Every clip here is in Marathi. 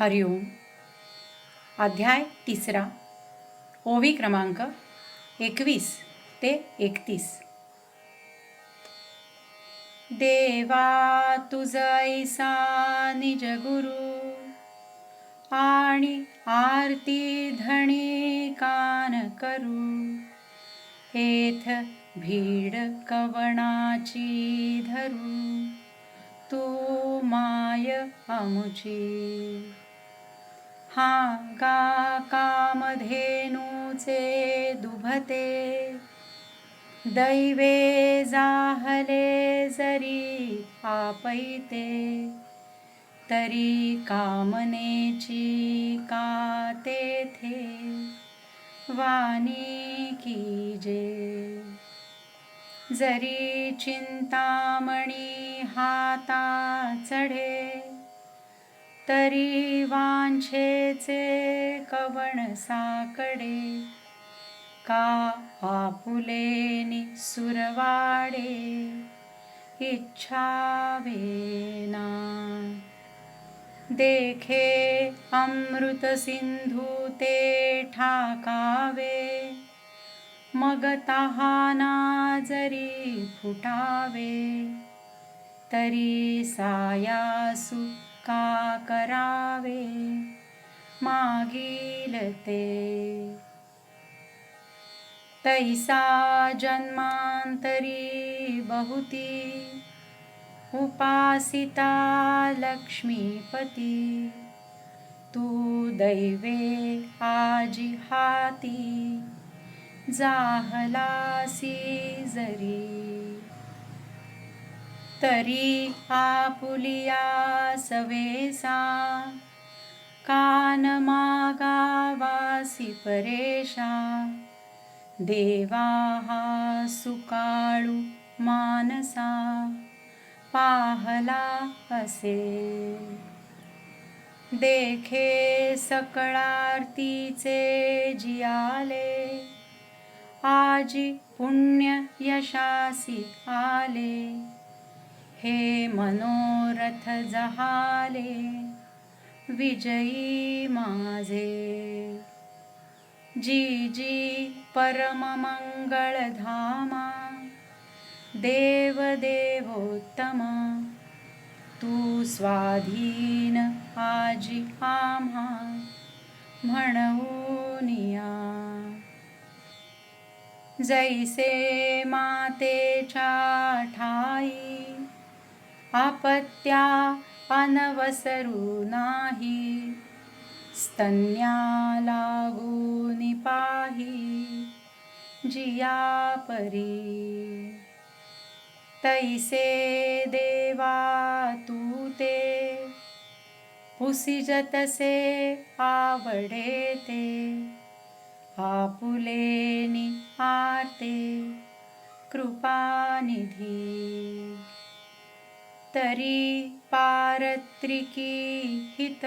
हरिओम अध्याय तिसरा. ओवी क्रमांक एकवीस ते एकतीस. देवा तुझैसा निज गुरु आणि आरती धणी कान करू. हेथ भीड कवणाची धरू. तू माय अमुची हा गा कामधेनूचे दुभते. दैवे जाहले जरी आपैते तरी कामनेची का तेथे वाणी कीजे जरी चिंतामणी हाता चढे तरी वांछेचे कवण साकडे का आपुलेनी सुरवाडे इच्छावेना. देखे अमृत सिंधू ते ठाकावे मग तहाना जरी फुटावे तरी सायासु का करावे? मागील ते. तैसा जन्मांतरी बहुती उपासिता लक्ष्मीपती. तू दैवे आजी हाती जाहलासी जरी. तरी आपुलिया सवेसा. कान मागावासी परेशा. देवा हा सुकाळू मानसा. पाहला असे. देखे सकळारतीचे जियाले. आजी पुण्य यशासी आले. हे मनोरथ जहाले विजयी माझे. जी जी परममंगळधामा देव देवोत्तमा तू स्वाधीन आजी आम्हा म्हणून जैसे मातेच्या ठाई आपत्या अनवसरू नाही. स्तन्या लागून पाही जिया परी. तैसे देवा तू ते. पुसिजतसे आवडे ते. आपुलेनि आरते कृपानिधी. तरी पारत्रिकी हित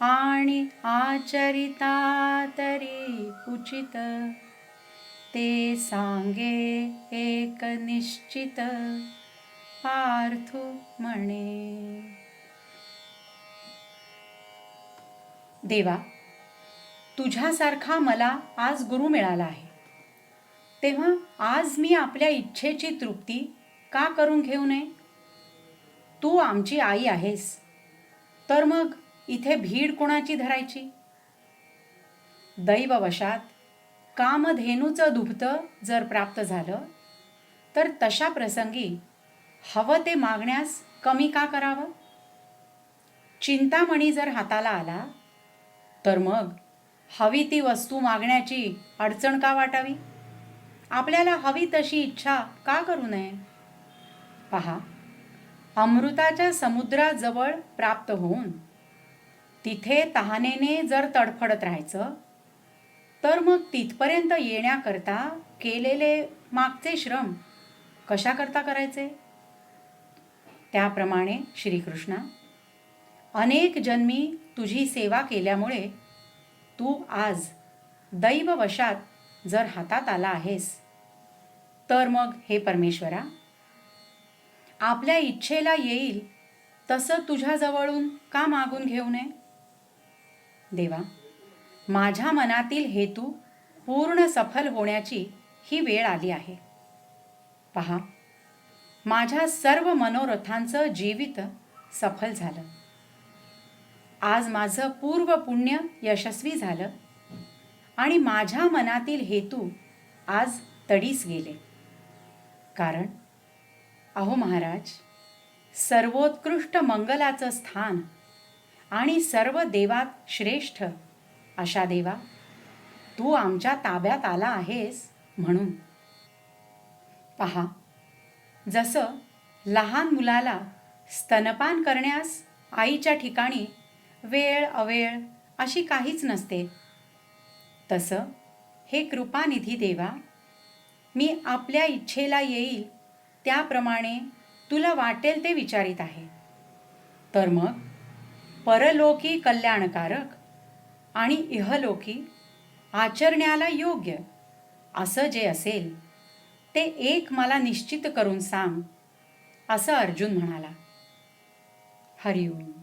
आणि आचरिता तरी उचित. ते सांगे एक निश्चित पार्थू म्हणे. देवा तुझ्यासारखा मला आज गुरु मिळाला आहे. तेव्हा आज मी आपल्या इच्छेची तृप्ती का करून घेऊ नये? तू आमची आई आहेस. तर मग इथे भीड कोणाची धरायची? दैववशात कामधेनूचं दुभतं जर प्राप्त झालं तर तशा प्रसंगी हवं ते मागण्यास कमी का करावं? चिंतामणी जर हाताला आला तर मग हवी ती वस्तू मागण्याची अडचण का वाटावी? आपल्याला हवी तशी इच्छा का करू नये? पहा अमृताच्या समुद्राजवळ प्राप्त होऊन तिथे तहानेने जर तडफडत राहायचं तर मग तिथपर्यंत येण्याकरता केलेले मागचे श्रम कशाकरता करायचे? त्याप्रमाणे श्रीकृष्णा अनेक जन्मी तुझी सेवा केल्यामुळे तू आज दैववशात जर हातात आला आहेस तर मग हे परमेश्वरा आपल्या इच्छेला येईल तसं तुझ्याजवळून का मागून घेऊ नये? देवा माझ्या मनातील हेतू पूर्ण सफल होण्याची ही वेळ आली आहे. पहा माझ्या सर्व मनोरथांचं जीवित सफल झालं. आज माझं पूर्व पुण्य यशस्वी झालं आणि माझ्या मनातील हेतू आज तडीस गेले. कारण अहो महाराज सर्वोत्कृष्ट मंगलाचं स्थान आणि सर्व देवात श्रेष्ठ अशा देवा तू आमच्या ताब्यात आला आहेस म्हणून. पहा जसं लहान मुलाला स्तनपान करण्यास आईच्या ठिकाणी वेळ अवेळ अशी काहीच नसते तसं हे कृपानिधी देवा मी आपल्या इच्छेला येईल त्याप्रमाणे तुला वाटेल ते विचारित आहे. तर मग परलोकी कल्याणकारक आणि इहलोकी आचरण्याला योग्य असं जे असेल ते एक मला निश्चित करून सांग असं अर्जुन म्हणाला. हरिओम.